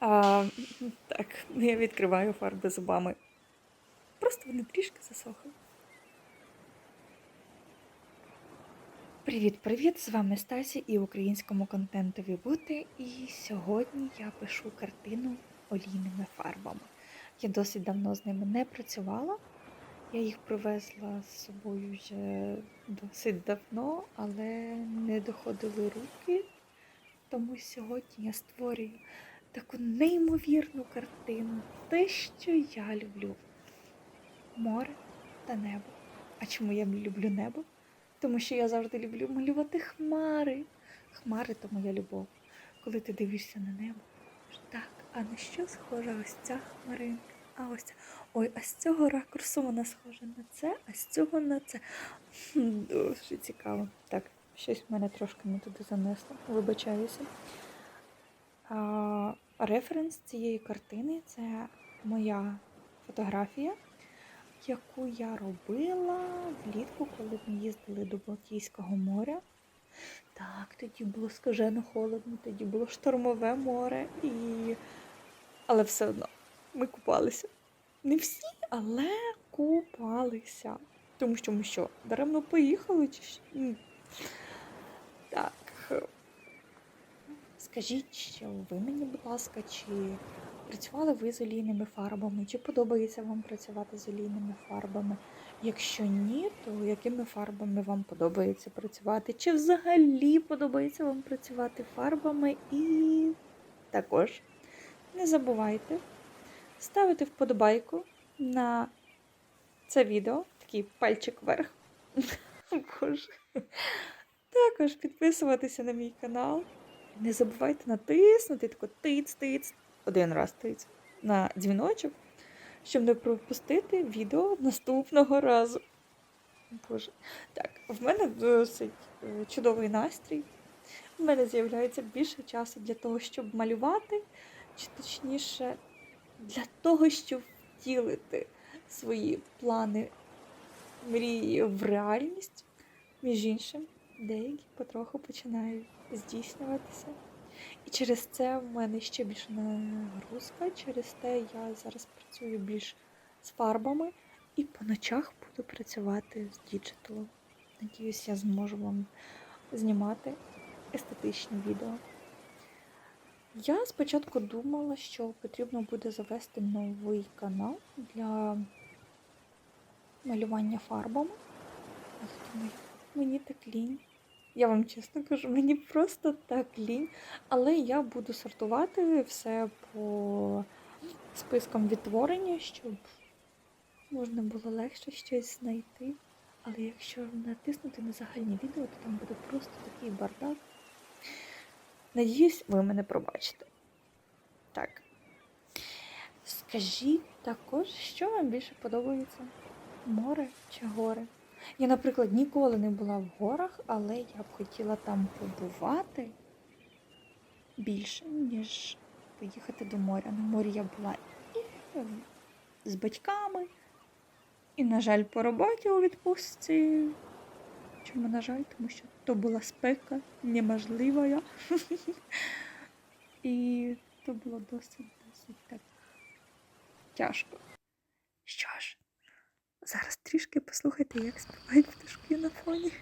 А, так, я відкриваю фарби зубами. Просто вони трішки засохли. Привіт-привіт! З вами Стасі і українському контентові бути. І сьогодні я пишу картину олійними фарбами. Я досить давно з ними не працювала. Я їх привезла з собою вже досить давно, але не доходили руки. Тому сьогодні я створюю таку неймовірну картину. Те, що я люблю. Море та небо. А чому я люблю небо? Тому що я завжди люблю малювати хмари. Хмари то моя любов. Коли ти дивишся на небо, так, а на що схожа ось ця хмаринка? А ось ця. Ой, а з цього ракурсу вона схожа на це, а з цього на це. Дуже цікаво. Так, щось в мене трошки не туди занесло. Вибачаюся. А, референс цієї картини це моя фотографія, яку я робила влітку, коли ми їздили до Балтійського моря. Так, тоді було скажено холодно, тоді було штормове море, і... але все одно ми купалися. Не всі, але купалися. Тому що ми що, даремно поїхали чи що? Так. Скажіть, ви мені, будь ласка, чи працювали ви з олійними фарбами? Чи подобається вам працювати з олійними фарбами? Якщо ні, то якими фарбами вам подобається працювати? Чи взагалі подобається вам працювати фарбами? І також не забувайте ставити вподобайку на це відео, такий пальчик вверх. Боже. Також підписуватися на мій канал. Не забувайте натиснути тако тиць-тиць, один раз тиць на дзвіночок, щоб не пропустити відео наступного разу. Боже. Так, в мене досить е, чудовий настрій. У мене з'являється більше часу для того, щоб малювати, чи точніше, для того, щоб втілити свої плани, мрії в реальність. Між іншим, деякі потроху починають здійснюватися. І через це в мене ще більше нагрузка. Через те я зараз працюю більш з фарбами і по ночах буду працювати з діджиталом. Надіюсь, я зможу вам знімати естетичні відео. Я спочатку думала, що потрібно буде завести новий канал для малювання фарбами. Мені так лінь. Я вам чесно кажу, мені просто так лінь. Але я буду сортувати все по спискам відтворення, щоб можна було легше щось знайти. Але якщо натиснути на загальні відео, то там буде просто такий бардак. Надіюсь, ви мене пробачите. Так. Скажіть також, що вам більше подобається? Море чи гори? Я, наприклад, ніколи не була в горах, але я б хотіла там побувати більше, ніж поїхати до моря. На морі я була і з батьками, і, на жаль, по роботі у відпустці. Чому, на жаль, тому що то була спека неможлива. І то було досить, досить так тяжко. Що ж, зараз трішки послухайте, як співають пташки на фоні.